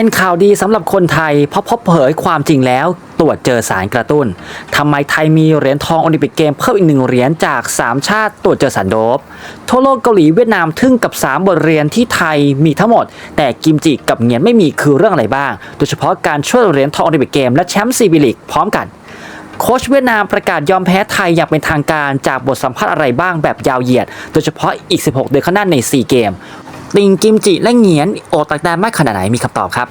เป็นข่าวดีสำหรับคนไทยเพราะพบเผยความจริงแล้วตรวจเจอสารกระตุ้นทำไมไทยมีเหรียญทองโอลิมปิกเกมเพิ่มอีกหนึ่งเหรียญจาก 3 ชาติตรวจเจอสารโดบทั่วโลกเกาหลีเวียดนามทึ่งกับ 3 บทเรียนที่ไทยมีทั้งหมด แต่กิมจิกับเงียนไม่มีคือเรื่องอะไรบ้าง โดยเฉพาะการช่วยเหรียญทองโอลิมปิกเกมและแชมป์ซีบิลิกพร้อมกันโค้ชเวียดนามประกาศยอมแพ้ไทยอย่างเป็นทางการจากบทสัมภาษณ์อะไรบ้างแบบยาวเหยียด โดยเฉพาะอีก 16 เดือนข้างหน้าใน 4 เกม ติงกิมจิและเหงียนโอตักแดนมากขนาดไหนมีคำตอบครับ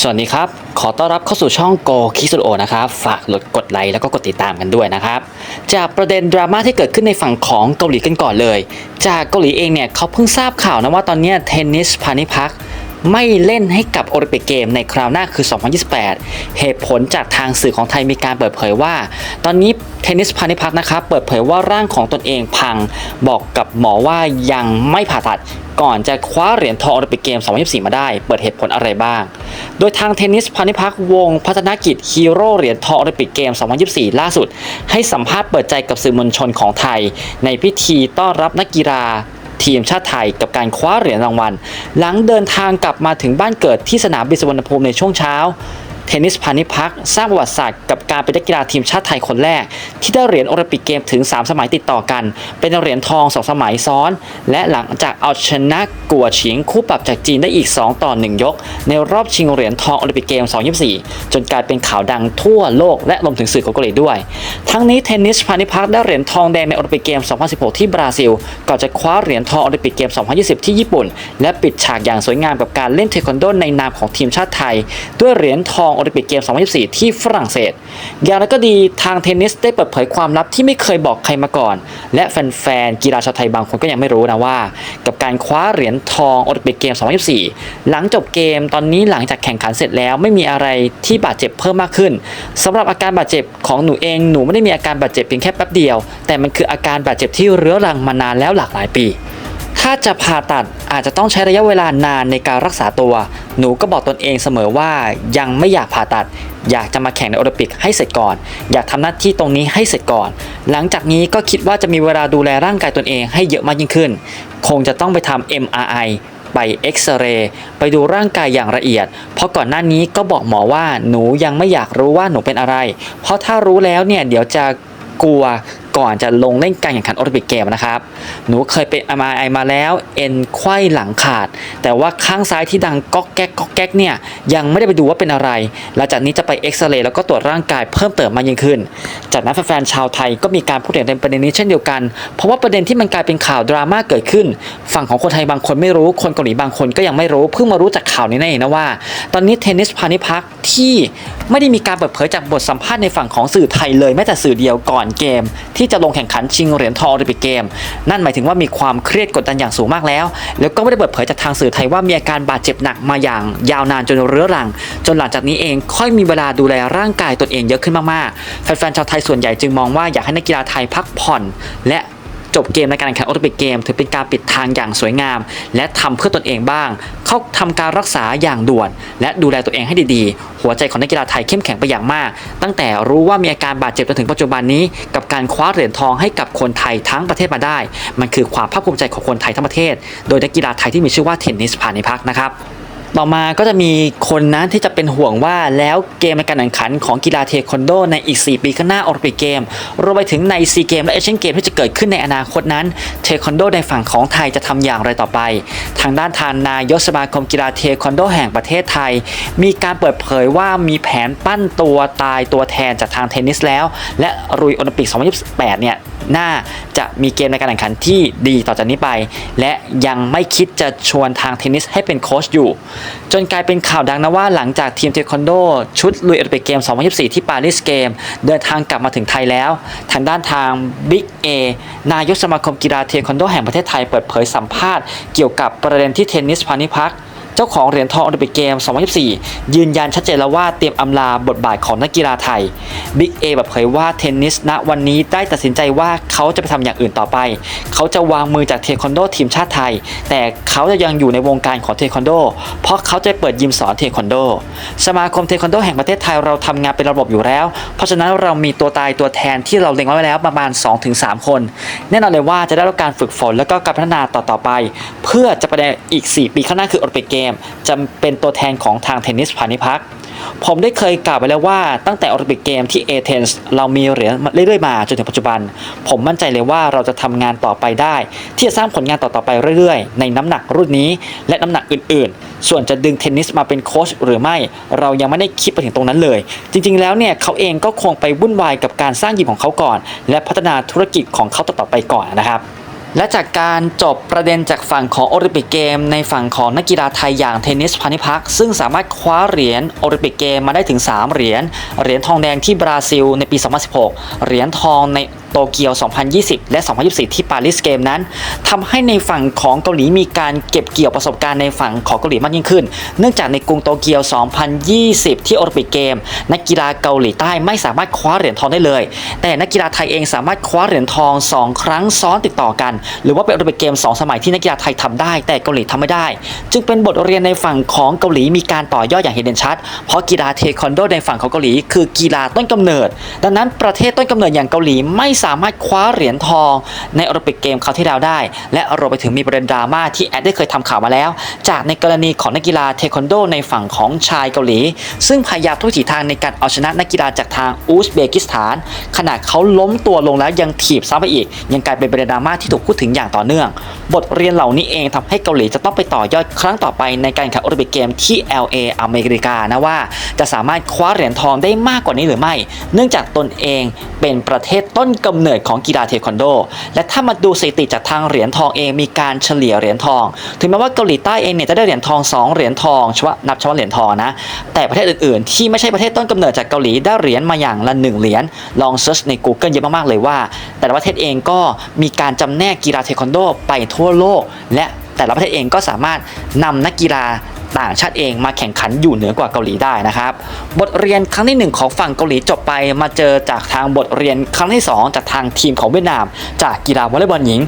สวัสดีครับ ขอต้อนรับเข้าสู่ช่องโกคิสุโอนะครับ ฝากกดกดไลค์แล้วก็กดติดตามกันด้วยนะครับ จากประเด็นดราม่าที่เกิดขึ้นในฝั่งของเกาหลีกันก่อนเลย จากเกาหลีเองเนี่ยเขาเพิ่งทราบข่าวนะว่าตอนนี้เทนนิสพาณิพักไม่เล่นให้กับโอลิมปิกเกมในคราวหน้าคือ 2028 เหตุผลจากทางสื่อของไทยมีการเปิดเผยว่า ตอนนี้เทนนิสพาณิพักนะครับ เปิดเผยว่าร่างของตนเองพัง บอกกับหมอว่ายังไม่ผ่าตัด ก่อนจะคว้าเหรียญทองโอลิมปิกเกม 2024 มาได้ เปิดเหตุผลอะไรบ้าง โดยทางเทนนิสพาณิพักวงพัฒนกิจฮีโร่เหรียญทองโอลิมปิกเกม 2024 ล่าสุด ให้สัมภาษณ์เปิดใจกับสื่อมวลชนของไทย ในพิธีต้อนรับนักกีฬาทีมชาติไทยกับการคว้าเหรียญรางวัล หลังเดินทางกลับมาถึงบ้านเกิดที่สนามบินสุวรรณภูมิในช่วงเช้า เทนนิสพาณิพักสร้างประวัติศาสตร์กับการเป็นนักกีฬาทีมชาติไทยคนแรก ที่ได้เหรียญโอลิมปิกเกมถึง 3 สมัยติดต่อกัน เป็นเหรียญทอง 2 สมัยซ้อน และหลังจากเอาชนะกัวฉิงคู่ปรับจากจีนได้อีก 2 ต่อ 1 ยก ในรอบชิงเหรียญทองโอลิมปิกเกม 2024 จนกลายเป็นข่าวดังทั่วโลกและรวมถึงสื่อของเกาหลีด้วย ทั้งนี้เทนนิสพาณิพักได้เหรียญทองแดงในโอลิมปิกเกม 2016 ที่บราซิล ก่อนจะคว้าเหรียญทองโอลิมปิกเกม 2020 ที่ญี่ปุ่น และปิดฉากอย่างสวยงามกับการเล่นเทควันโดในนามของทีมชาติไทย ด้วยเหรียญทองโอลิมปิกเกม 2024 ที่ฝรั่งเศส อย่างไรก็ดีทางเทนนิสได้เปิดเผยความลับที่ไม่เคยบอกใครมาก่อน และแฟนๆ กีฬาชาวไทยบางคนก็ยังไม่รู้นะว่า กับการคว้าเหรียญทองโอลิมปิกเกม 2024 หลังจบเกมตอนนี้หลังจากแข่งขันเสร็จแล้วไม่มีอะไรที่บาดเจ็บเพิ่มมากขึ้นสำหรับอาการบาดเจ็บของหนูเองหนูไม่ได้มีอาการบาดเจ็บเพียงแค่แป๊บเดียว แต่มันคืออาการบาดเจ็บที่เรื้อรังมานานแล้วหลากหลายปี ถ้าจะผ่าตัดอาจจะต้องใช้ระยะเวลานานในการรักษาตัว หนูก็บอกตนเองเสมอว่ายังไม่อยากผ่าตัด อยากจะมาแข่งในโอลิมปิกให้เสร็จก่อน อยากทำหน้าที่ตรงนี้ให้เสร็จก่อน หลังจากนี้ก็คิดว่าจะมีเวลาดูแลร่างกายตนเองให้เยอะมากยิ่งขึ้น คงจะต้องไปทำ MRI ไปเอ็กซเรย์ไปดูร่างกายอย่างละเอียด เพราะก่อนหน้านี้ก็บอกหมอว่าหนูยังไม่อยากรู้ว่าหนูเป็นอะไร เพราะถ้ารู้แล้วเนี่ยเดี๋ยวจะ กลัวก่อนจะลงเล่นการแข่งขันโอลิมปิกเกมนะครับ หนูเคยเป็นอมาไอมาแล้ว เอ็นไขว้หลังขาด แต่ว่าข้างซ้ายที่ดังก๊อกแก๊กก๊อกแก๊กเนี่ย ยังไม่ได้ไปดูว่าเป็นอะไร หลังจากนี้จะไปเอ็กซเรย์แล้วก็ตรวจร่างกายเพิ่มเติมมากยิ่งขึ้น จากนั้นแฟนๆชาวไทยก็มีการพูดถึงในประเด็นนี้เช่นเดียวกัน เพราะว่าประเด็นที่มันกลายเป็นข่าวดราม่าเกิดขึ้น ฝั่งของคนไทยบางคนไม่รู้ คนเกาหลีบางคนก็ยังไม่รู้ เพิ่งมารู้จากข่าวนี้นั่นเองนะว่า ตอนนี้เทนนิสพาณิพักที่ไม่ได้มีการเปิดเผยจากบทสัมภาษณ์ในฝั่งของสื่อไทยเลยแม้แต่สื่อเดียวก่อนเกม ที่จะลงแข่งขันชิงเหรียญทองโอลิมปิกเกม นั่นหมายถึงว่ามีความเครียดกดดันอย่างสูงมากแล้ว แล้วก็ไม่ได้เปิดเผยจากทางสื่อไทยว่ามีอาการบาดเจ็บหนักมาอย่างยาวนานจนเรื้อรัง จนหลังจากนี้เองค่อยมีเวลาดูแลร่างกายตนเองเยอะขึ้นมากๆ แฟนๆชาวไทยส่วนใหญ่จึงมองว่าอยากให้นักกีฬาไทยพักผ่อน และจบเกมในการแข่งขันโอลิมปิกเกม ถือเป็นการปิดทางอย่างสวยงาม และทำเพื่อตนเองบ้าง เข้าทำการรักษาอย่างด่วน และดูแลตัวเองให้ดีๆ หัวใจของนักกีฬาไทยเข้มแข็งไปอย่างมาก ตั้งแต่รู้ว่ามีอาการบาดเจ็บจนถึงปัจจุบันนี้ กับการคว้าเหรียญทองให้กับคนไทยทั้งประเทศมาได้ มันคือความภาคภูมิใจของคนไทยทั้งประเทศ โดยนักกีฬาไทยที่มีชื่อว่าเทนนิสพาณิพักนะครับ ต่อมาก็จะมีคนนะที่จะเป็นห่วงว่าแล้วเกมในการแข่งขันของกีฬาเทควันโด ในอีก 4 ปีข้างหน้าโอลิมปิกเกมรวมไปถึงในซีเกมและเอเชียนเกมที่จะเกิดขึ้นในอนาคตนั้น เทควันโด ในฝั่งของไทยจะทำอย่างไรต่อไป ทางด้านทานนายกสมาคมกีฬาเทควันโด แห่งประเทศไทย มีการเปิดเผยว่ามีแผนปั้นตัวตายตัวแทนจากทางเทนนิสแล้ว และรุยโอลิมปิก 2028 เนี่ยน่าจะมีเกมในการแข่งขันที่ดีต่อจากนี้ไป และยังไม่คิดจะชวนทางเทนนิสให้เป็นโค้ชอยู่ จนกลายเป็นข่าวดังนะว่าหลังจากทีมเทควันโด ชุดลุยโอลิมปิกเกม 2024 ที่ปารีสเกม เดินทางกลับมาถึงไทยแล้ว ทางด้านทางบิ๊กเอนายกสมาคมกีฬาเทควันโดแห่งประเทศไทยเปิดเผยสัมภาษณ์เกี่ยวกับประเด็นที่เทนนิสพาณิพักเจ้าของเหรียญทองโอลิมปิกเกม 2024 ยืนยันชัดเจนแล้วว่าเตรียมอำลาบทบาทของนักกีฬาไทยบิ๊กเอแบบเผยว่าเทนนิสณวันนี้ได้ตัดสินใจว่าเขาจะไปทำอย่างอื่นต่อไป เขาจะวางมือจากเทควันโดทีมชาติไทย แต่เขาจะยังอยู่ในวงการของเทควันโด เพราะเขาจะเปิดยิมสอนเทควันโด สมาคมเทควันโดแห่งประเทศไทยเราทำงานเป็นระบบอยู่แล้ว เพราะฉะนั้นเรามีตัวตายตัวแทนที่เราเล็งไว้แล้วประมาณ 2-3 คน แน่นอนเลยว่าจะได้รับการฝึกฝนแล้วก็การพัฒนาต่อๆไป เพื่อจะไปในอีก 4 ปีข้างหน้าคือโอลิมปิกเกมมจะเป็นตัวแทนของทางเทนนิสพาณิพักษ์ ผมได้เคยกล่าวไปแล้วว่าตั้งแต่โอลิมปิกเกมที่เอเธนส์เรามีเหรียญเรื่อยๆมาจนถึงปัจจุบัน ผมมั่นใจเลยว่าเราจะทำงานต่อไปได้ ที่จะสร้างผลงานต่อๆไปเรื่อยๆ ในน้ำหนักรุ่นนี้ และน้ำหนักอื่นๆ ส่วนจะดึงเทนนิสมาเป็นโค้ชหรือไม่ เรายังไม่ได้คิดไปถึงตรงนั้นเลย จริงๆแล้วเนี่ยเขาเองก็คงไปวุ่นวายกับการสร้างยิมของเขาก่อน และพัฒนาธุรกิจของเขาต่อๆไปก่อนนะครับ และจากการจบประเด็นจากฝั่งของโอลิมปิกเกม ในฝั่งของนักกีฬาไทยอย่างเทนนิสพานิพัก ซึ่งสามารถคว้าเหรียญโอลิมปิกเกมมาได้ถึง 3 เหรียญ เหรียญทองแดงที่บราซิลในปี 2016 เหรียญทองใน โตเกียว 2020 และ 2024 ที่ปารีสเกมนั้นทำให้ในฝั่งของเกาหลีมีการเก็บเกี่ยวประสบการณ์ในฝั่งของเกาหลีมากยิ่งขึ้น เนื่องจากในกรุงโตเกียว 2020 ที่โอลิมปิกเกม นักกีฬาเกาหลีใต้ไม่สามารถคว้าเหรียญทองได้เลย แต่นักกีฬาไทยเองสามารถคว้าเหรียญทอง 2 ครั้งซ้อนติดต่อกัน หรือว่าเป็นโอลิมปิกเกม 2 สมัยที่นักกีฬาไทยทำได้ แต่เกาหลีทำไม่ได้ จึงเป็นบทเรียนในฝั่งของเกาหลีมีการต่อยอดอย่างเห็นเด่นชัด เพราะกีฬาเทควันโดในฝั่งของเกาหลี คือกีฬาต้นกำเนิด ดังนั้นประเทศต้นกำเนิดอย่างเกาหลีไม่สามารถคว้าเหรียญทองในโอลิมปิกเกมคราวที่แล้วได้ และรวมไปถึงมีประเด็นดราม่าที่แอดได้เคยทำข่าวมาแล้ว จากในกรณีของนักกีฬาเทควันโดในฝั่งของชายเกาหลี ซึ่งพยายามทุกวิถีทางในการเอาชนะนักกีฬาจากทางอุซเบกิสถาน ขณะเขาล้มตัวลงแล้วยังถีบซ้ำไปอีก ยังกลายเป็นประเด็นดราม่าที่ถูกพูดถึงอย่างต่อเนื่อง บทเรียนเหล่านี้เองทำให้เกาหลีจะต้องไปต่อยอดครั้งต่อไปในการแข่งโอลิมปิกเกมที่ LA อเมริกานะว่า จะสามารถคว้าเหรียญทองได้มากกว่านี้หรือไม่ เนื่องจากตนเองเป็นประเทศต้นกำเนิดของกีฬาเทควันโด และถ้ามาดูสถิติจากทางเหรียญทองเองมีการเฉลี่ยเหรียญทอง ถึงแม้ว่าเกาหลีใต้เองเนี่ยจะได้เหรียญทอง 2 เหรียญทองเฉพาะนับเฉพาะเหรียญทองนะ แต่ประเทศอื่นๆ ที่ไม่ใช่ประเทศต้นกำเนิดจากเกาหลีได้เหรียญมาอย่างละหนึ่งเหรียญลองเซิร์ชใน Google เยอะมากๆเลยว่า แต่ละประเทศเองก็มีการจำแนกกีฬาเทควันโด ไปทั่วโลก และแต่ละประเทศเองก็สามารถนำนักกีฬา ต่างชาติเองมาแข่งขันอยู่เหนือกว่าเกาหลีได้นะครับ บทเรียนครั้งที่หนึ่งของฝั่งเกาหลีจบไป มาเจอจากทางบทเรียนครั้งที่สองจากทางทีมของเวียดนาม จากกีฬาวอลเลย์บอลหญิง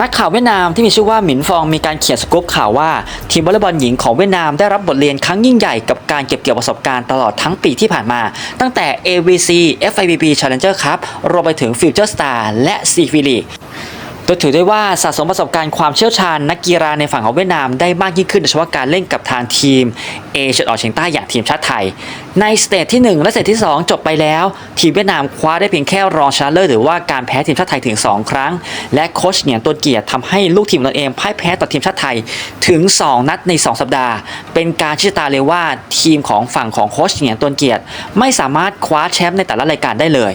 นักข่าวเวียดนามที่มีชื่อว่าหมินฟองมีการเขียนสกู๊ปข่าวว่าทีมวอลเลย์บอลหญิงของเวียดนามได้รับบทเรียนครั้งยิ่งใหญ่กับการเก็บเกี่ยวประสบการณ์ตลอดทั้งปีที่ผ่านมา ตั้งแต่ AVC FIVB Challenger Cup รวมไปถึง Future Star และ CV League ดยถือได้ว่าสะสมประสบการณ์ความเชี่ยวชาญนักกีฬาในฝั่งของเวียดนามได้มากยิ่งขึ้นโดยเฉพาะการเล่นกับทางทีมเอเชียตะวันออกเฉียงใต้อย่างทีมชาติไทย ในสเตจที่ 1 และสเตจที่ 2 จบไปแล้ว ทีมเวียดนามคว้าได้เพียงแค่รองชนะเลิศหรือว่าการแพ้ทีมชาติไทยถึง 2 ครั้ง และโคชเหนียนตัวเกียรติทำให้ลูกทีมตนเองพ่ายแพ้ต่อทีมชาติไทยถึง 2 นัดใน 2 สัปดาห์ เป็นการชี้ตาเลยว่าทีมของฝั่งของโคชเหนียนตัวเกียรติ ไม่สามารถคว้าแชมป์ในแต่ละรายการได้เลย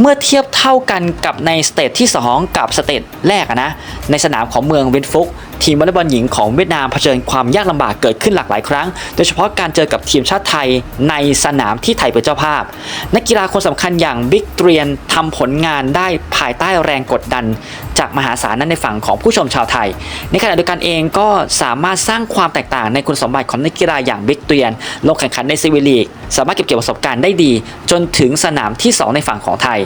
เมื่อเทียบเท่ากันกับในสเตจที่ 2 กับสเตจแรกนะในสนามของเมืองเวนฟุก ทีมวอลเลย์บอลหญิงของเวียดนามเผชิญความยากลำบากเกิดขึ้นหลากหลายครั้ง โดยเฉพาะการเจอกับทีมชาติไทยในสนามที่ไทยเป็นเจ้าภาพ นักกีฬาคนสำคัญอย่างบิ๊กเตรียนทำผลงานได้ภายใต้แรงกดดัน จากมหาศาลนั้นในฝั่งของผู้ชมชาวไทย ในขณะเดียวกันเองก็สามารถสร้างความแตกต่างในคุณสมบัติของนักกีฬาอย่างบิ๊กเตียน ลงแข่งขันในซีวิลีก สามารถเก็บเกี่ยวประสบการณ์ได้ดี จนถึงสนามที่ 2 ในฝั่งของไทย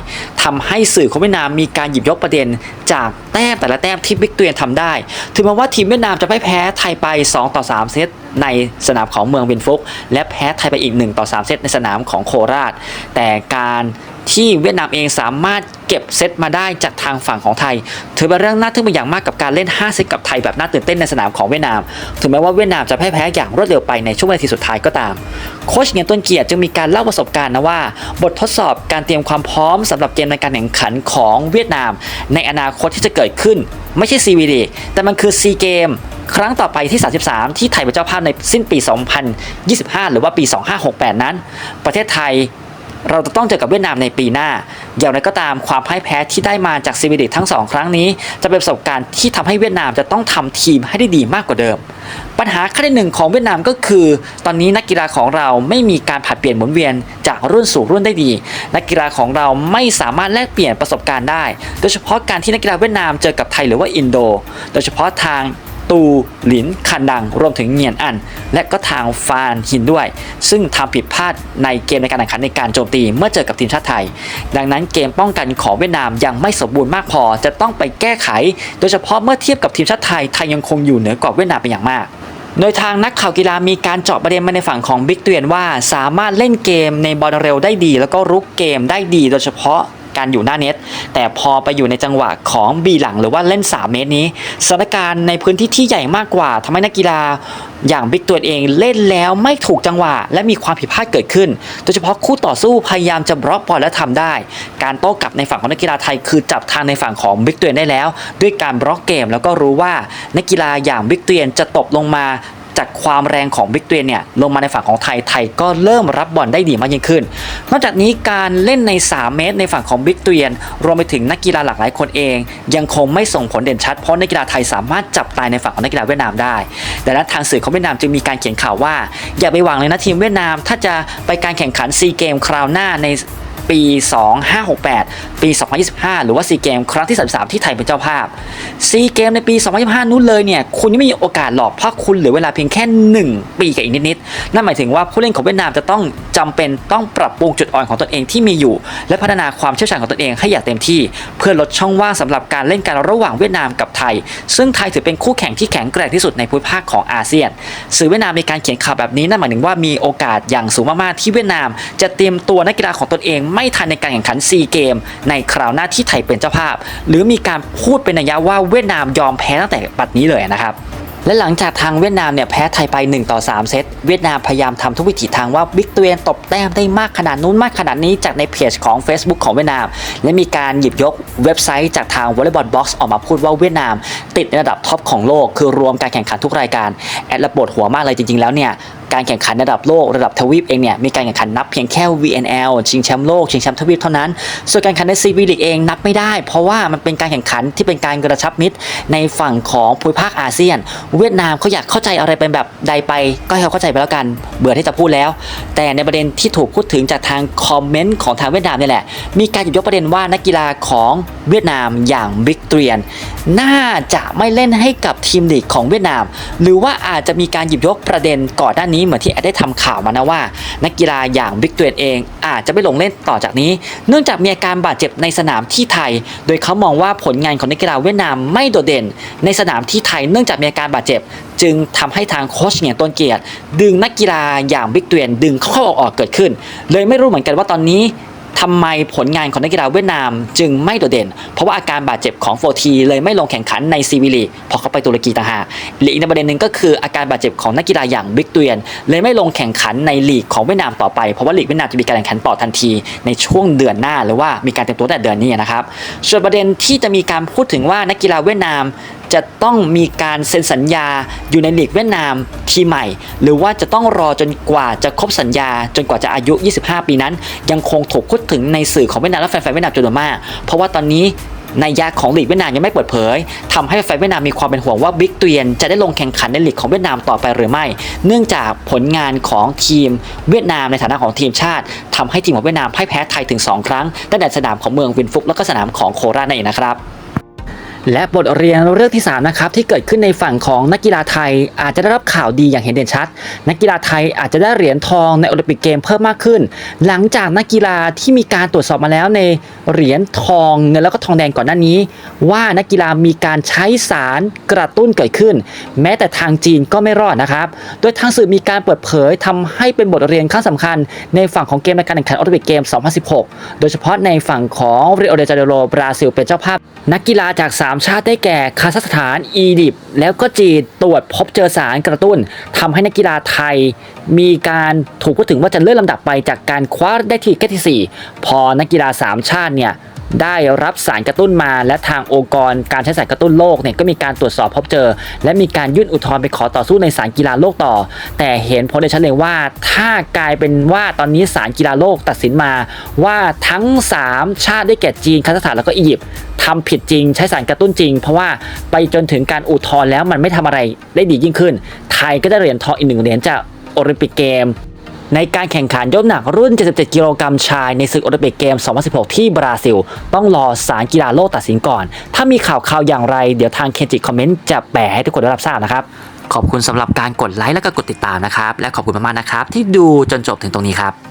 ทำให้สื่อของเวียดนามมีการหยิบยกประเด็น จากแต้มแต่ละแต้มที่บิ๊กเตียนทำได้ ถึงแม้ว่าทีมเวียดนามจะไม่แพ้ไทยไป 2 ต่อ 3 เซต ในสนามของเมืองเวนฟุก และแพ้ไทยไปอีก 1 ต่อ 3 เซตในสนามของโคราช แต่การที่เวียดนามเองสามารถเก็บเซตมาได้จากทางฝั่งของไทย ถือเป็นเรื่องน่าทึ่งเป็นอย่างมากกับการเล่น 5 เซตกับไทยแบบน่าตื่นเต้นในสนามของเวียดนาม ถึงแม้ว่าเวียดนามจะแพ้แพ้อย่างรวดเร็วไปในช่วงนาทีสุดท้ายก็ตาม โค้ชเงียนต้นเกียรติจึงมีการเล่าประสบการณ์นะว่า บททดสอบการเตรียมความพร้อมสำหรับเกมในการแข่งขันของเวียดนาม ในอนาคตที่จะเกิดขึ้น ไม่ใช่ CVD แต่มันคือซีเกมครั้งต่อไปที่ 33 ที่ไทยเป็นเจ้าภาพในสิ้นปี 2025 หรือว่าปี 2568 นั้น ประเทศไทยเราจะต้องเจอกับเวียดนามในปีหน้า อย่างไรก็ตามความพ่ายแพ้ที่ได้มาจากซีวิดิทั้งสองครั้งนี้ จะเป็นประสบการณ์ที่ทำให้เวียดนามจะต้องทำทีมให้ได้ดีมากกว่าเดิม ปัญหาขั้นที่หนึ่งของเวียดนามก็คือ ตอนนี้นักกีฬาของเราไม่มีการผัดเปลี่ยนหมุนเวียนจากรุ่นสู่รุ่นได้ดี นักกีฬาของเราไม่สามารถแลกเปลี่ยนประสบการณ์ได้ โดยเฉพาะการที่นักกีฬาเวียดนามเจอกับไทยหรือว่าอินโด โดยเฉพาะทาง ตูหลินคันดัง รวมถึงเงียนอัน และก็ทางฟานหินด้วย ซึ่งทำผิดพลาดในเกมในการแข่งขันในการโจมตีเมื่อเจอกับทีมชาติไทย ดังนั้นเกมป้องกันของเวียดนามยังไม่สมบูรณ์มากพอจะต้องไปแก้ไข โดยเฉพาะเมื่อเทียบกับทีมชาติไทยไทยยังคงอยู่เหนือกว่าเวียดนามเป็นอย่างมากโดยทางนักข่าวกีฬามีการเจาะประเด็นมาในฝั่งของบิ๊กเตียนว่า สามารถเล่นเกมในบอลเร็วได้ดี แล้วก็รุกเกมได้ดีโดยเฉพาะ การอยู่หน้าเน็ต แต่พอไปอยู่ในจังหวะของบีหลังหรือว่าเล่น 3 เมตรนี้สถานการณ์ในพื้นที่ที่ใหญ่มากกว่าทำให้นักกีฬาอย่างบิ๊กตัวเองเล่นแล้วไม่ถูกจังหวะ และมีความผิดพลาดเกิดขึ้น โดยเฉพาะคู่ต่อสู้พยายามจะบล็อกบอลและทำได้ การโต้กลับในฝั่งของนักกีฬาไทย คือจับทางในฝั่งของบิ๊กตัวเองได้แล้ว ด้วยการบล็อกเกมแล้วก็รู้ว่านักกีฬาอย่างบิ๊กตัวเองจะตบลงมา จากความแรงของบิ๊กเตียนเนี่ยลงมาในฝั่งของไทยไทยก็เริ่มรับบอลได้ดีมากยิ่งขึ้น นอกจากนี้การเล่นใน 3 เมตรในฝั่งของบิ๊กเตียน รวมไปถึงนักกีฬาหลากหลายคนเอง ยังคงไม่ส่งผลเด่นชัดเพราะนักกีฬาไทยสามารถจับตายในฝั่งของนักกีฬาเวียดนามได้ดังนั้นทางสื่อของเวียดนามจึงมีการเขียนข่าวว่า อย่าไปหวังเลยนะทีมเวียดนาม ถ้าจะไปการแข่งขันซีเกมคราวหน้าใน ปี 2568 ปี 2025 หรือว่าซีเกมครั้งที่ 33 ที่ไทยเป็นเจ้าภาพซีเกมในปี 2025 นู้นเลยเนี่ยคุณยังไม่มีโอกาสหรอกเพราะคุณเหลือเวลาเพียงแค่ 1 ปีกับอีกนิดๆนั่นหมายถึงว่าผู้เล่นของเวียดนามจะต้องจำเป็นต้องปรับปรุงจุดอ่อนของตนเองที่มีอยู่ และพัฒนาความเชี่ยวชาญของตนเองให้อย่างเต็มที่ เพื่อลดช่องว่างสำหรับการเล่นกันระหว่างเวียดนามกับไทย ซึ่งไทยถือเป็นคู่แข่งที่แข็งแกร่งที่สุดในภูมิภาคของอาเซียน สื่อเวียดนามมีการเขียนข่าวแบบนี้นั่นหมายถึงว่ามีโอกาสอย่างสูงมากๆที่เวียดนาม จะเตรียมตัวนักกีฬาของตนเองไไม่ทันในการแข่งขันซีเกม ในคราวหน้าที่ไทยเป็นเจ้าภาพ หรือมีการพูดเป็นนัยยะว่าเวียดนามยอมแพ้ตั้งแต่บัดนี้เลยนะครับและหลังจากทางเวียดนามเนี่ยแพ้ไทยไป 1 ต่อ 3 เซต เวียดนามพยายามทำทุกวิถีทางว่าบิ๊กตัวเองตบแต้มได้มากขนาดนู้นมากขนาดนี้จากในเพจของ Facebook ของเวียดนาม และมีการหยิบยกเว็บไซต์จากทาง Volleyball Box ออกมาพูดว่าเวียดนาม ติดในระดับท็อปของโลก คือรวมการแข่งขันทุกรายการ แอดระปวดหัวมากเลยจริงๆแล้วเนี่ย การแข่งขันระดับโลกระดับทวีปเองเนี่ยมีการแข่งขันนับเพียงแค่ VNL ชิงแชมป์โลกชิงแชมป์ทวีปเท่านั้น ส่วนการแข่งขันใน CB League เองนับไม่ได้ เพราะว่ามันเป็นการแข่งขันที่เป็นการกระชับมิตรในฝั่งของภูมิภาคอาเซียน เวียดนามเขาอยากเข้าใจอะไรเป็นแบบใดไป ก็ให้เขาเข้าใจไปแล้วกัน เบื่อที่จะพูดแล้ว แต่ในประเด็นที่ถูกพูดถึงจากทางคอมเมนต์ของทางเวียดนามนี่แหละ มีการหยิบยกประเด็นว่านักกีฬาของเวียดนามอย่างบิ๊กเตียน น่าจะไม่เล่นให้กับทีมลีกของเวียดนาม หรือว่าอาจจะมีการหยิบยกประเด็นก่อนหน้านี้เหมือนที่แอดได้ทำข่าวมานะว่า นักกีฬาอย่างบิ๊กเตียนเอง อาจจะไม่ลงเล่นต่อจากนี้ เนื่องจากมีอาการบาดเจ็บในสนามที่ไทย โดยเขามองว่าผลงานของนักกีฬาเวียดนามไม่โดดเด่น ในสนามที่ไทย เนื่องจากมีอาการบาดเจ็บ จึงทำให้ทางโค้ชเหนี่ยต้นเกียรติ ดึงนักกีฬาอย่างบิ๊กเตียนดึงเข้าออกเกิดขึ้น เลยไม่รู้เหมือนกันว่าตอนนี้ ทำไมผลงานของนักกีฬาเวียดนามจึงไม่โดดเด่น เพราะว่าอาการบาดเจ็บของโฟทีเลยไม่ลงแข่งขันในซีวีลีพอเขาไปตุรกีต่างหากหรืออีกประเด็นหนึ่งก็คืออาการบาดเจ็บของนักกีฬาอย่างบิ๊กเตียน เลยไม่ลงแข่งขันในลีกของเวียดนามต่อไป เพราะว่าลีกเวียดนามจะมีการแข่งขันต่อทันทีในช่วงเดือนหน้าหรือว่ามีการเตรียมตัวแต่เดือนนี้นะครับส่วนประเด็นที่จะมีการพูดถึงว่านักกีฬาเวียดนาม จะต้องมีการเซ็นสัญญาอยู่ในลีกเวียดนามทีใหม่ หรือว่าจะต้องรอจนกว่าจะครบสัญญา จนกว่าจะอายุ 25 ปีนั้น ยังคงถูกพูดถึงในสื่อของเวียดนามและแฟนๆเวียดนามจำนวนมาก เพราะว่าตอนนี้ในยยะของลีกเวียดนามยังไม่เปิดเผยทำให้แฟนเวียดนามมีความเป็นห่วงว่าบิ๊กเตียนจะได้ลงแข่งขันในลีกของเวียดนามต่อไปหรือไม่ เนื่องจากผลงานของทีมเวียดนามในฐานะของทีมชาติทำให้ทีมของเวียดนามพ่ายแพ้ไทยถึง 2 ครั้งตั้งแต่สนามของเมืองวินฟุก แล้วก็สนามของโคราชนั่นเองนะครับ และบทเรียนเรื่องที่3นะครับที่เกิดขึ้นในฝั่งของนักกีฬาไทย อาจจะได้รับข่าวดีอย่างเห็นเด่นชัด นักกีฬาไทยอาจจะได้เหรียญทองในโอลิมปิกเกมเพิ่มมากขึ้น หลังจากนักกีฬาที่มีการตรวจสอบมาแล้วในเหรียญทองเงินแล้วก็ทองแดงก่อนหน้านี้ ว่านักกีฬามีการใช้สารกระตุ้นเกิดขึ้น แม้แต่ทางจีนก็ไม่รอดนะครับ โดยทางสื่อมีการเปิดเผยทำให้เป็นบทเรียนครั้งสำคัญ ในฝั่งของเกมในการแข่งขันโอลิมปิกเกม 2016 โดยเฉพาะในฝั่งของริโอเดจาเนโรบราซิลเป็นเจ้าภาพ นักกีฬาจาก3ชาติได้แก่คาซัคสถาน อียิปต์แล้วก็จีนตรวจพบเจอสารกระตุ้นทำให้นักกีฬาไทย มีการถูกพูดถึงว่าจะเลื่อนลำดับไปจากการคว้าได้ที่แค่ที่ 4 พอนักกีฬา 3 ชาติเนี่ยได้รับสารกระตุ้นมา และทางองค์กรการใช้สารกระตุ้นโลกเนี่ยก็มีการตรวจสอบพบเจอ และมีการยื่นอุทธรณ์ไปขอต่อสู้ในศาลกีฬาโลกต่อ แต่เห็นผลได้ชัดเลยว่า ถ้ากลายเป็นว่าตอนนี้ศาลกีฬาโลกตัดสินมา ว่าทั้ง 3 ชาติได้แก่จีนคาซัคสถานแล้วก็อียิปต์ ทำผิดจริง ใช้สารกระตุ้นจริง เพราะว่าไปจนถึงการอุทธรณ์แล้วมันไม่ทำอะไรได้ดียิ่งขึ้น ไทยก็ได้เหรียญทองอีกหนึ่งเหรียญจากโอลิมปิกเกม ในการแข่งขันยกหนักรุ่น 77 กิโลกรัมชายในศึกโอลิมปิกเกม 2016 ที่บราซิล ต้องรอสารกีฬาโลกตัดสินก่อน ถ้ามีข่าวข่าวอย่างไร เดี๋ยวทางเคนจิคอมเมนต์จะแปลให้ทุกคนได้รับทราบนะครับ ขอบคุณสำหรับการกดไลค์และก็กดติดตามนะครับ และขอบคุณมากๆนะครับที่ดูจนจบถึงตรงนี้ครับ